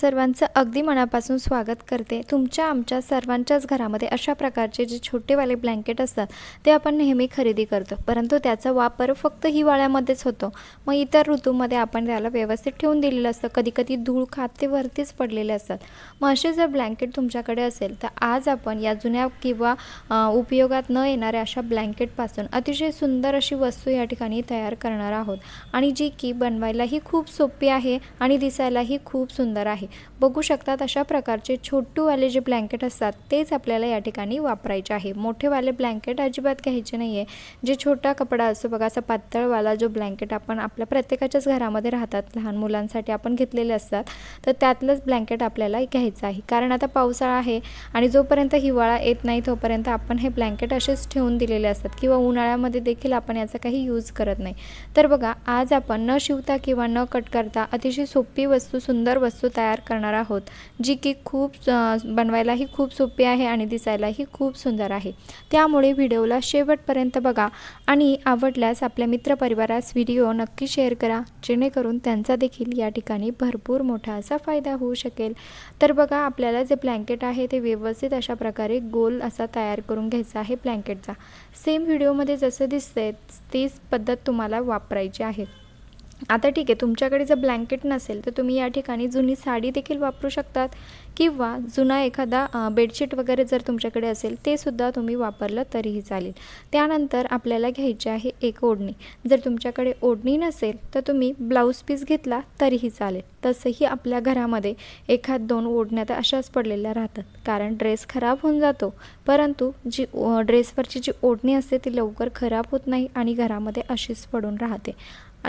सर्वांचं अगदी मनापासून स्वागत करते. तुमच्या आमच्या सर्वांच्याच घरामध्ये अशा प्रकारचे जे छोटेवाले ब्लँकेट असतात ते आपण नेहमी खरेदी करतो. परंतु त्याचा वापर फक्त हिवाळ्यामध्येच होतो. मग इतर ऋतूमध्ये आपण त्याला व्यवस्थित ठेवून दिलेलं असतं. कधी कधी धूळ खात ते वरतीच पडलेले असतात. मग असे जर ब्लँकेट तुमच्याकडे असेल तर आज आपण या जुन्या किंवा उपयोगात न येणाऱ्या अशा ब्लँकेटपासून अतिशय सुंदर अशी वस्तू या ठिकाणी तयार करणार आहोत. आणि जी की बनवायलाही खूप सोपी आहे आणि दिसायलाही खूप सुंदर आहे. बघू शकतात अशा प्रकारचे छोटूवाले जे ब्लँकेट असतात तेच आपल्याला या ठिकाणी वापरायचे आहे. मोठेवाले ब्लँकेट अजिबात घ्यायचे नाही आहे जे छोटा कपडा असतो बघा असा पातळवाला जो ब्लँकेट आपण आपल्या प्रत्येकाच्याच घरामध्ये राहतात लहान मुलांसाठी आपण घेतलेले असतात तर त्यातलंच ब्लँकेट आपल्याला घ्यायचं आहे. कारण आता पावसाळा आहे आणि जोपर्यंत हिवाळा येत नाही तोपर्यंत आपण हे ब्लँकेट असेच ठेवून दिलेले असतात किंवा उन्हाळ्यामध्ये देखील आपण याचा काही यूज करत नाही. तर बघा आज आपण न शिवता किंवा न कट करता अतिशय सोपी वस्तू सुंदर वस्तू तयार करणार आहोत जी की खूप बनवायलाही खूप सोपी आहे आणि दिसायलाही खूप सुंदर आहे. त्यामुळे व्हिडिओला शेवटपर्यंत बघा आणि आवडल्यास आपल्या मित्रपरिवारास व्हिडिओ नक्की शेअर करा जेणेकरून त्यांचा देखील या ठिकाणी भरपूर मोठा असा फायदा होऊ शकेल. तर बघा आपल्याला जे ब्लँकेट आहे ते व्यवस्थित अशा प्रकारे गोल असा तयार करून घ्यायचा आहे ब्लँकेटचा. सेम व्हिडिओमध्ये जसं दिसतंय तीच पद्धत तुम्हाला वापरायची आहे. आता ठीक आहे तुमच्याकडे जर ब्लँकेट नसेल तर तुम्ही या ठिकाणी जुनी साडी देखील वापरू शकतात. किंवा जुना एखादा बेडशीट वगैरे जर तुमच्याकडे असेल ते सुद्धा तुम्ही वापरलं तरीही चालेल. त्यानंतर आपल्याला घ्यायची आहे एक ओढणी. जर तुमच्याकडे ओढणी नसेल तर तुम्ही ब्लाऊज पीस घेतला तरीही चालेल. तसंही आपल्या घरामध्ये एखाद दोन ओढण्या तर अशाच पडलेल्या राहतात. कारण ड्रेस खराब होऊन जातो. परंतु जी ओ- ड्रेसवरची जी ओढणी असते ती लवकर खराब होत नाही आणि घरामध्ये अशीच पडून राहते.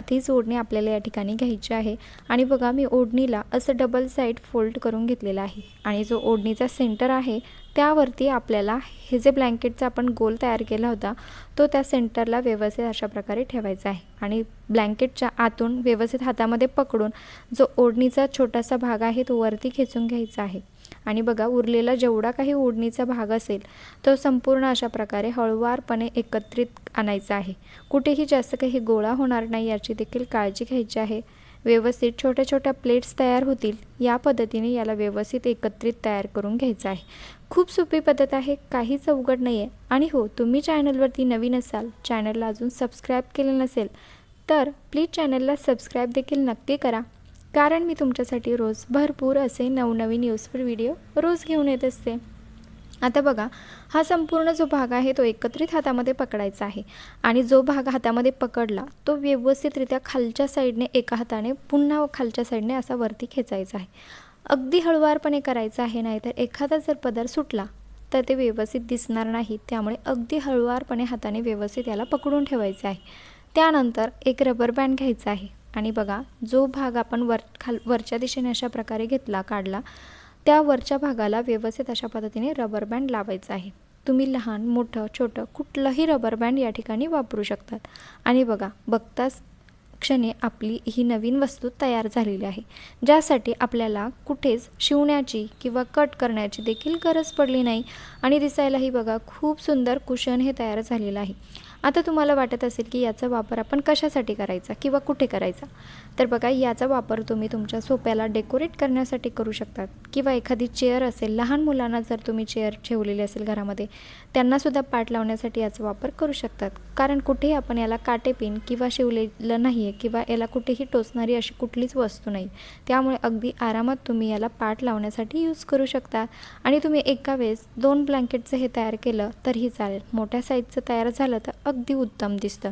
तीच ओढणी आपल्याला या ठिकाणी घ्यायची आहे. आणि बघा मी ओढणीला असं डबल साईड फोल्ड करून घेतलेला आहे. आणि जो ओढणीचा सेंटर आहे त्यावरती आपल्याला हे जे ब्लँकेटचा आपण गोल तयार केला होता तो त्या सेंटरला व्यवस्थित अशा प्रकारे ठेवायचा आहे. आणि ब्लँकेटच्या आतून व्यवस्थित हातामध्ये पकडून जो ओढणीचा छोटासा भाग आहे तो वरती खेचून घ्यायचा आहे. आणि बघा उरलेला जेवढा काही ओढणीचा भाग असेल तो संपूर्ण अशा प्रकारे हळुवारपणे एकत्रित आणायचा आहे. कुठेही जास्त काही गोळा होणार नाही याची देखील काळजी घ्यायची आहे. व्यवस्थित छोट्या छोट्या प्लेट्स तयार होतील या पद्धतीने याला व्यवस्थित एकत्रित तयार करून घ्यायचं आहे. खूप सोपी पद्धत आहे काहीच अवघड नाही आहे आणि हो तुम्ही चॅनलवरती नवीन असाल चॅनलला अजून सबस्क्राईब केले नसेल तर प्लीज चॅनलला सबस्क्राईब देखील नक्की करा. कारण मी तुमच्यासाठी रोज भरपूर असे नवनवीन यूजफुल व्हिडिओ रोज घेऊन येत असते. आता बघा हा संपूर्ण जो भाग आहे तो एकत्रित हातामध्ये पकडायचा आहे. आणि जो भाग हातामध्ये पकडला तो व्यवस्थितरित्या खालच्या साईडने एका हाताने पुन्हा खालच्या साईडने असा वरती खेचायचा आहे. अगदी हळुवारपणे करायचं आहे नाहीतर एखादा जर पदर सुटला तर ते व्यवस्थित दिसणार नाही. त्यामुळे अगदी हळुवारपणे हाताने व्यवस्थित याला पकडून ठेवायचं आहे. त्यानंतर एक रबर बँड घ्यायचा आहे. आणि बघा जो भाग आपण वर खाल वरच्या दिशेने अशा प्रकारे घेतला काढला त्या वरच्या भागाला व्यवस्थित अशा पद्धतीने रबर बँड लावायचा आहे. तुम्ही लहान मोठं छोटं कुठलंही रबर बँड या ठिकाणी वापरू शकतात. आणि बघा बघताच क्षणी आपली ही नवीन वस्तू तयार झालेली आहे ज्यासाठी आपल्याला कुठेच शिवण्याची किंवा कट करण्याची देखील गरज पडली नाही. आणि दिसायलाही बघा खूप सुंदर कुशन हे तयार झालेलं आहे. आता तुम्हाला वाटत असेल की याचा वापर आपण कशासाठी करायचा किंवा कुठे करायचा? तर बघा याचा वापर तुम्ही तुमच्या सोप्याला डेकोरेट करण्यासाठी करू शकतात. किंवा एखादी चेअर असेल लहान मुलांना जर तुम्ही चेअर ठेवलेली असेल घरामध्ये त्यांनासुद्धा पाठ लावण्यासाठी याचा वापर करू शकतात. कारण कुठेही आपण याला काटेपिन किंवा शिवलेलं नाही आहे किंवा याला कुठेही टोचणारी अशी कुठलीच वस्तू नाही. त्यामुळे अगदी आरामात तुम्ही याला पाठ लावण्यासाठी यूज करू शकता. आणि तुम्ही एका वेळेस दोन ब्लँकेटचं हे तयार केलं तरीही चालेल. मोठ्या साईजचं तयार झालं तर अगदी उत्तम दिसतं.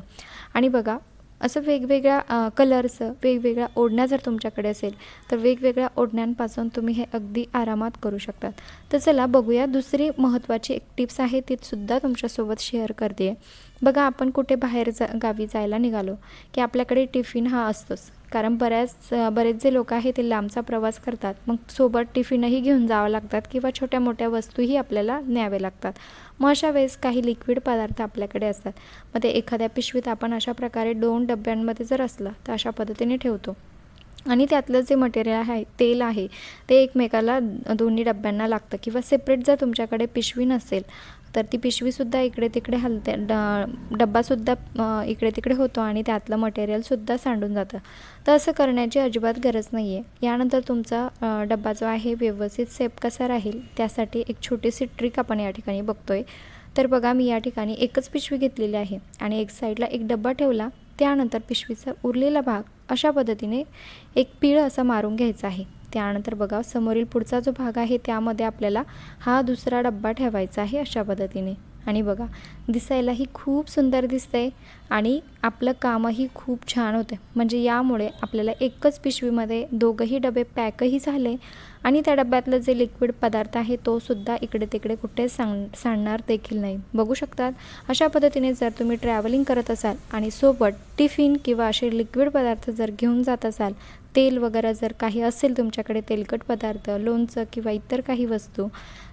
आणि बघा असं वेगवेगळ्या कलरचं वेगवेगळ्या ओढण्या जर तुमच्याकडे असेल तर वेगवेगळ्या ओढण्यांपासून तुम्ही हे अगदी आरामात करू शकतात. तर चला बघूया दुसरी महत्त्वाची एक टिप्स आहे ती सुद्धा तुमच्यासोबत शेअर करते. बघा आपण कुठे बाहेर जा गावी जायला निघालो की आपल्याकडे टिफिन हा असतोच. कारण बऱ्याच बरेच जे लोक आहे ते लांबचा प्रवास करतात. मग सोबत टिफिनही घेऊन जावं लागतात किंवा छोट्या मोठ्या वस्तूही आपल्याला न्यावे लागतात. मग अशा वेळेस काही लिक्विड पदार्थ आपल्याकडे असतात. मग ते एखाद्या पिशवीत आपण अशा प्रकारे दोन डब्यांमध्ये जर असलं तर अशा पद्धतीने ठेवतो. आणि त्यातलं जे मटेरियल आहे तेल आहे ते एकमेकाला दोन्ही डब्यांना लागतं. किंवा सेपरेट जर तुमच्याकडे पिशवी नसेल तर ती पिशवीसुद्धा इकडे तिकडे हलते ड डब्बासुद्धा इकडे तिकडे होतो आणि त्यातलं मटेरियलसुद्धा सांडून जातं. तर असं करण्याची अजिबात गरज नाही आहे यानंतर तुमचा डब्बा जो आहे व्यवस्थित सेफ कसा राहील त्यासाठी एक छोटीशी ट्रिक आपण या ठिकाणी बघतो आहे तर बघा मी या ठिकाणी एकच पिशवी घेतलेली आहे आणि एक साईडला एक डब्बा ठेवला. त्यानंतर पिशवीचा उरलेला भाग अशा पद्धतीने एक पीळ असा मारून घ्यायचा आहे. त्यानंतर बघा समोरील पुढचा जो भाग आहे त्यामध्ये आपल्याला हा दुसरा डब्बा ठेवायचा आहे अशा पद्धतीने. आणि बघा दिसायलाही खूप सुंदर दिसतंय आणि आपलं कामही खूप छान होतं म्हणजे यामुळे आपल्याला एकच पिशवीमध्ये दोघंही डबे पॅकही झाले आणि त्या डब्यातलं जे लिक्विड पदार्थ आहे तो सुद्धा इकडे तिकडे कुठे सांग सांडणार देखील नाही. बघू शकतात? अशा पद्धतीने जर तुम्ही ट्रॅव्हलिंग करत असाल आणि सोबत टिफिन किंवा असे लिक्विड पदार्थ जर घेऊन जात असाल तेल वगैरे जर काही असेल तुमच्याकडे तेलकट पदार्थ लोणचं किंवा इतर काही वस्तू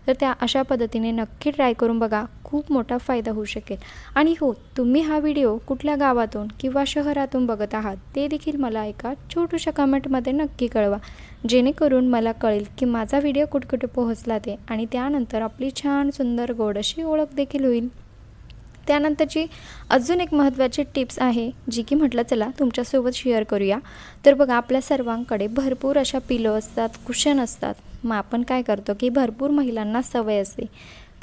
तर त्या अशा पद्धतीने नक्की ट्राय करून बघा. खूप मोठा फायदा होऊ शकेल. आणि हो तुम्ही हा व्हिडिओ कुठल्या गावातून किंवा शहरातून बघत आहात ते देखील मला एका छोटूशा कमेंटमध्ये नक्की कळवा. जेणेकरून मला कळेल की माझा व्हिडिओ कुठकुठे पोहोचला ते आणि त्यानंतर आपली छान सुंदर गोड अशी ओळख देखील होईल. त्यानंतरची अजून एक महत्त्वाची टिप्स आहे जी की म्हटलं चला तुमच्यासोबत शेअर करूया. तर बघा आपल्या सर्वांकडे भरपूर अशा पिलो असतात कुशन असतात. मग आपण काय करतो की भरपूर महिलांना सवय असते.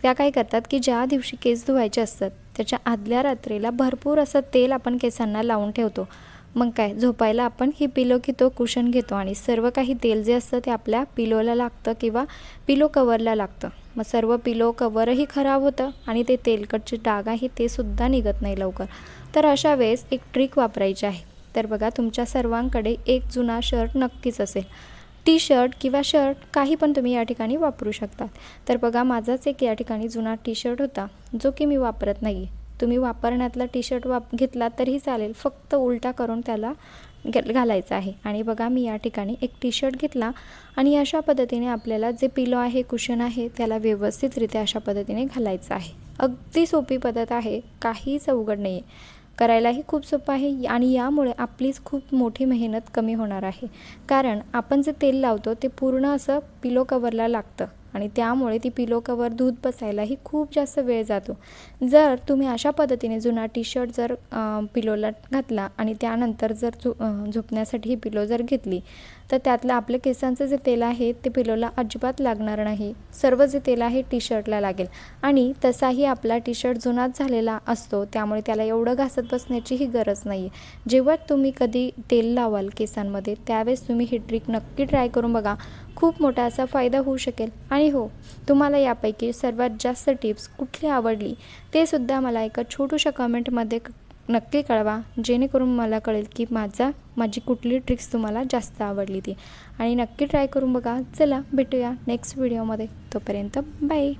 त्या काय करतात की ज्या दिवशी केस धुवायचे असतात त्याच्या आदल्या रात्रीला भरपूर असं तेल आपण केसांना लावून ठेवतो. मग काय झोपायला आपण ही पिलो की तो कुशन घेतो आणि सर्व काही तेल जे असतं ते आपल्या पिलोला लागतं किंवा पिलो कवरला लागतं. मग सर्व पिलो कवरही खराब होतं आणि ते तेलकटचे डाग आहे ते सुद्धा निघत नाही लवकर. तर अशा वेळेस एक ट्रिक वापरायची आहे. तर बघा तुमच्या सर्वांकडे एक जुना शर्ट नक्कीच असेल. टी शर्ट किंवा शर्ट काही पण तुम्ही या ठिकाणी वापरू शकता. तर बघा माझाच एक या ठिकाणी जुना टी शर्ट होता जो की मी वापरत नाही तुम्ही वापरण्यातला टी शर्ट वाप घेतला तरीही चालेल. फक्त उलटा करून त्याला घालायचं आहे. आणि बघा मी या ठिकाणी एक टी शर्ट घेतला आणि अशा पद्धतीने आपल्याला जे पिलो आहे कुशन आहे त्याला व्यवस्थितरित्या अशा पद्धतीने घालायचं आहे. अगदी सोपी पद्धत आहे. काहीच अवघड नाही आहे करायलाही खूप सोपं आहे आणि यामुळे आपलीच खूप मोठी मेहनत कमी होणार आहे. कारण आपण जे तेल लावतो ते पूर्ण असं पिलो कवरला लागतं. आणि त्यामुळे ती पिलो कवर दूध बसायलाही खूप जास्त वेळ जातो. जर तुम्ही अशा पद्धतीने जुना टी शर्ट जर पिलोला घातला आणि त्यानंतर जर झो झोपण्यासाठी ही पिलो जर घेतली तर त्यातलं आपल्या केसांचं जे तेल आहे ते पिलोला अजिबात लागणार नाही. सर्व जे तेल आहे टी शर्टला लागेल. आणि तसाही आपला टी शर्ट जुनाच झालेला असतो त्यामुळे त्याला एवढं घासत बसण्याचीही गरज नाही आहे जेव्हा तुम्ही कधी तेल लावाल केसांमध्ये त्यावेळेस तुम्ही ही ट्रिक नक्की ट्राय करून बघा. खूप मोठा असा फायदा होऊ शकेल. आणि हो तुम्हाला यापैकी सर्वात जास्त टिप्स कुठली आवडली ते सुद्धा मला एका छोटूशा कमेंटमध्ये नक्की कळवा. जेणेकरून मला कळेल की माझा माझी कुठली ट्रिक्स तुम्हाला जास्त आवडली ती. आणि नक्की ट्राय करून बघा. चला भेटूया नेक्स्ट व्हिडिओमध्ये तोपर्यंत बाय